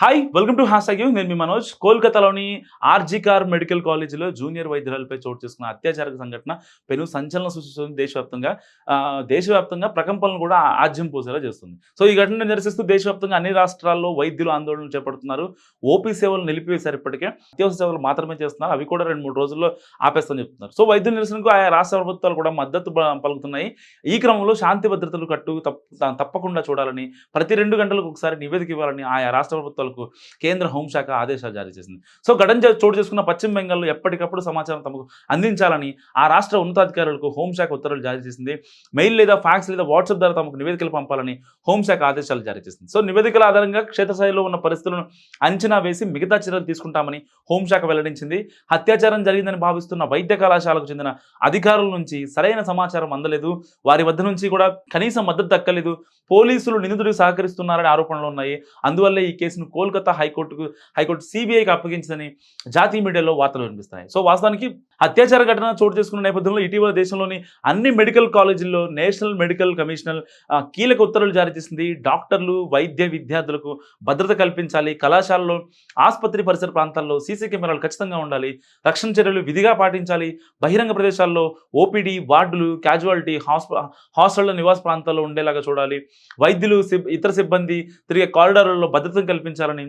Hi welcome to has నేను మీ మనోజ్. కోల్కతాలోని ఆర్జికార్ మెడికల్ కాలేజీలో జూనియర్ వైద్యురాలపై చోటు చేసుకున్న అత్యాచార సంఘటన పెను సంచలనం సృష్టిస్తుంది దేశవ్యాప్తంగా. దేశవ్యాప్తంగా ప్రకంపనలు కూడా ఆజ్యం పోసేలా చేస్తుంది. సో ఈ ఘటన నిరసిస్తూ దేశవ్యాప్తంగా అన్ని రాష్ట్రాల్లో వైద్యులు ఆందోళనలు చేపడుతున్నారు. ఓపీ సేవలు నిలిపివేశారు ఇప్పటికే. అత్యవసర సేవలు మాత్రమే చేస్తున్నారు. అవి కూడా రెండు మూడు రోజుల్లో ఆపేస్తామని చెప్తున్నారు. సో వైద్యుల నిరసనకు ఆయా రాష్ట్ర ప్రభుత్వాలు కూడా మద్దతు పలుకుతున్నాయి. ఈ క్రమంలో శాంతి భద్రతలు కట్టు తప్ప తప్పకుండా చూడాలని ప్రతి రెండు గంటలకు ఒకసారి నివేదిక ఇవ్వాలని ఆయా రాష్ట్ర సంస్థలకు కేంద్ర హోంశాఖ ఆదేశాలు జారీ చేసింది. సో ఘటన చోటు చేసుకున్న పశ్చిమ బెంగాల్లో ఎప్పటికప్పుడు సమాచారం తమకు అందించాలని ఆ రాష్ట్ర ఉన్నతాధికారులకు హోంశాఖ ఉత్తర్వులు జారీ చేసింది. మెయిల్ లేదా ఫ్యాక్స్ లేదా వాట్సాప్ ద్వారా తమకు నివేదికలు పంపాలని హోంశాఖ ఆదేశాలు జారీ చేసింది. సో నివేదికల ఆధారంగా క్షేత్రస్థాయిలో ఉన్న పరిస్థితులను అంచనా వేసి మిగతా చర్యలు తీసుకుంటామని హోంశాఖ వెల్లడించింది. అత్యాచారం జరిగిందని భావిస్తున్న వైద్య కళాశాలకు చెందిన అధికారుల నుంచి సరైన సమాచారం అందలేదు. వారి వద్ద నుంచి కూడా కనీసం మద్దతు దక్కలేదు. పోలీసులు నిందితుడికి సహకరిస్తున్నారని ఆరోపణలు ఉన్నాయి. అందువల్లే ఈ కేసును కోల్కతా హైకోర్టుకు హైకోర్టు సిబిఐకి అప్పగించిందని జాతీయ మీడియాలో వార్తలు వినిపిస్తున్నాయి. సో వాస్తవానికి అత్యాచార ఘటన చోటు చేసుకున్న నేపథ్యంలో ఇటీవల దేశంలోని అన్ని మెడికల్ కాలేజీల్లో నేషనల్ మెడికల్ కమిషనర్ కీలక ఉత్తర్వులు జారీ చేసింది. డాక్టర్లు వైద్య విద్యార్థులకు భద్రత కల్పించాలి. కళాశాలలో ఆసుపత్రి పరిసర ప్రాంతాల్లో సీసీ కెమెరాలు ఖచ్చితంగా ఉండాలి. రక్షణ చర్యలు విధిగా పాటించాలి. బహిరంగ ప్రదేశాల్లో ఓపీడీ వార్డులు క్యాజువాలిటీ హాస్ప హాస్టళ్ళ నివాస ప్రాంతాల్లో ఉండేలాగా చూడాలి. వైద్యులు ఇతర సిబ్బంది తిరిగే కారిడార్లలో భద్రతను కల్పించాలని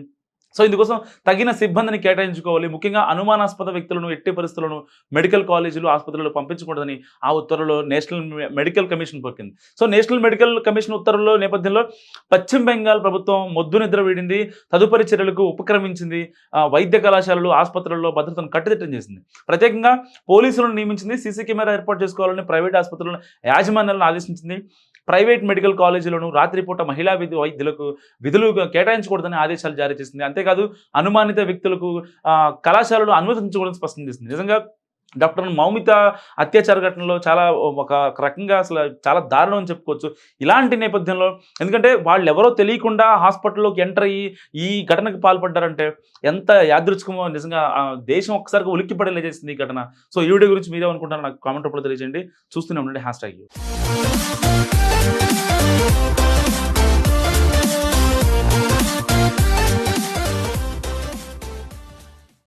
సో ఇందుకోసం తగిన సిబ్బందిని కేటాయించుకోవాలి. ముఖ్యంగా అనుమానాస్పద వ్యక్తులను ఎట్టి పరిస్థితులను మెడికల్ కాలేజీలు ఆసుపత్రులు పంపించకూడదని ఆ ఉత్తర్వులో నేషనల్ మెడికల్ కమిషన్ పొక్కింది సో నేషనల్ మెడికల్ కమిషన్ ఉత్తర్వుల నేపథ్యంలో పశ్చిమ బెంగాల్ ప్రభుత్వం మొద్దు నిద్ర వీడింది. తదుపరి చర్యలకు ఉపక్రమించింది. వైద్య కళాశాలలు ఆసుపత్రుల్లో భద్రతను కట్టుదిట్టం చేసింది. ప్రత్యేకంగా పోలీసులను నియమించింది. సీసీ కెమెరా ఏర్పాటు చేసుకోవాలని ప్రైవేట్ ఆసుపత్రులను యాజమాన్యాలను ఆదేశించింది. ప్రైవేట్ మెడికల్ కాలేజీలను రాత్రిపూట మహిళా విధి వైద్యులకు విధులు కేటాయించకూడదని ఆదేశాలు జారీ చేసింది. అంతేకాదు అనుమానిత వ్యక్తులకు ఆ, కళాశాలలు అనుమతించకూడదని స్పష్టం చేసింది. నిజంగా డాక్టర్ మౌమిత అత్యాచార ఘటనలో చాలా ఒక రకంగా అసలు చాలా దారుణం అని చెప్పుకోవచ్చు. ఇలాంటి నేపథ్యంలో ఎందుకంటే వాళ్ళు ఎవరో తెలియకుండా హాస్పిటల్లోకి ఎంటర్ అయ్యి ఈ ఘటనకు పాల్పడ్డారంటే ఎంత యాదృచ్ఛికమో నిజంగా ఆ దేశం ఒక్కసారిగా ఉలిక్కి పడేలా చేసింది ఈ ఘటన. సో ఈ వీడియో గురించి మీరే అనుకుంటారు నాకు కామెంట్ రూపంలో తెలియజేయండి. చూస్తూనే ఉండండి. Hash tag